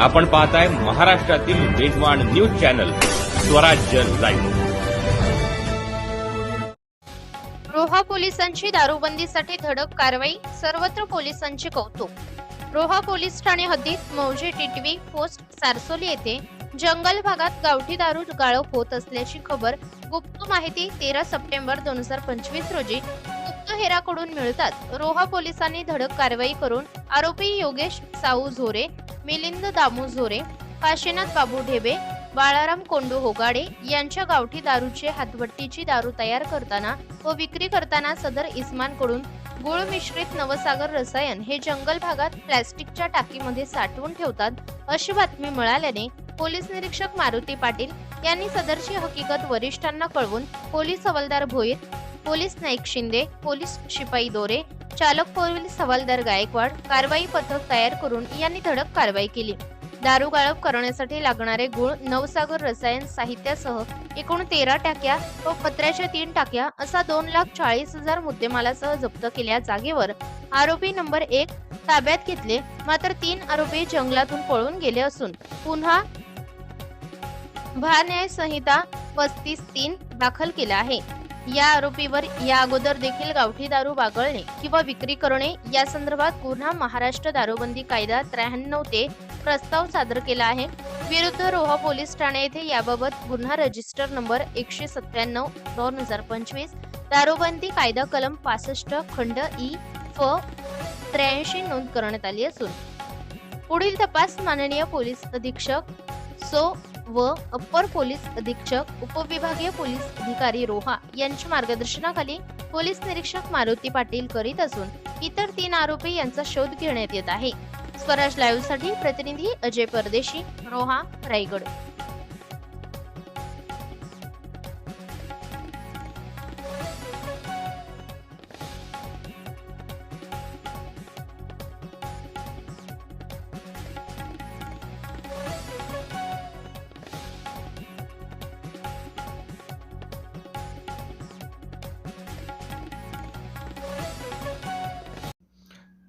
आपण पाहताय महाराष्ट्रातील वेगवान news channel Swarajya live. Roha पोलिसांची दारूबंदीसाठी धडक कारवाई सर्वत्र पोलिसांचे कौतुक. रोहा पोलीस ठाणे हद्दीत मौजे टिटवी पोस्ट सारसोली येथे जंगल भागात गावठी दारू गाळप होत असल्याची खबर गुप्त माहिती तेरा सप्टेंबर दोन हजार पंचवीस रोजी गुप्तहेराकडून मिळतात. रोहा पोलिसांनी धडक कारवाई करून आरोपी योगेश साऊ झोरे मिलिंद दामू झोरे काशीनाथ बाबू ढेबे बाळाराम कोंडू होगाडे यांच्या गावठी दारूचे हातभट्टीची दारू तयार करताना व विक्री करताना सदर इस्मानकडून गुळ मिश्रित नवसागर रसायन हे जंगल भागात प्लॅस्टिकच्या टाकीमध्ये साठवून ठेवतात अशी बातमी मिळाल्याने पोलीस निरीक्षक मारुती पाटील यांनी सदरची हकीकत वरिष्ठांना कळवून पोलीस हवालदार भोईर पोलीस नाईक शिंदे पोलीस शिपाई दोरे चालक पोलीस सवालदार गायकवाड कारवाई पथक तयार करून यांनी धडक कारवाई केली. दारू गाळप करण्यासाठी लागणारे गुळ नवसागर रसायन साहित्यासह एकूण तेरा टाक्या व पत्र्याच्या तीन टाक्या असा दोन लाख चाळीस हजार मुद्देमालासह जप्त केल्या जागेवर आरोपी नंबर एक ताब्यात घेतले मात्र तीन आरोपी जंगलातून पळून गेले असून पुन्हा भारन्याय संहिता पस्तीस तीन दाखल केला आहे. या आरोपीवर या अगोदर देखील गावठी दारू बागळणे किंवा विक्री करणे या संदर्भात गुन्हा महाराष्ट्र दारूबंदी कायदा त्र्याण्णव ते प्रस्ताव सादर केला आहे. विरुद्ध रोहा पोलीस ठाणे येथे याबाबत गुन्हा रजिस्टर नंबर एकशे सत्त्याण्णव दोन हजार पंचवीस दारूबंदी कायदा कलम पासष्ट खंड ई फ त्र्याऐंशी नोंद करण्यात आली असून पुढील तपास माननीय पोलीस अधीक्षक सो व अप्पर पोलीस अधीक्षक उपविभागीय पोलीस अधिकारी रोहा यांच्या मार्गदर्शनाखाली पोलीस निरीक्षक मारुती पाटील करीत असून इतर तीन आरोपी यांचा शोध घेण्यात येत आहे. स्वराज लाईव्हसाठी प्रतिनिधी अजय परदेशी रोहा रायगड.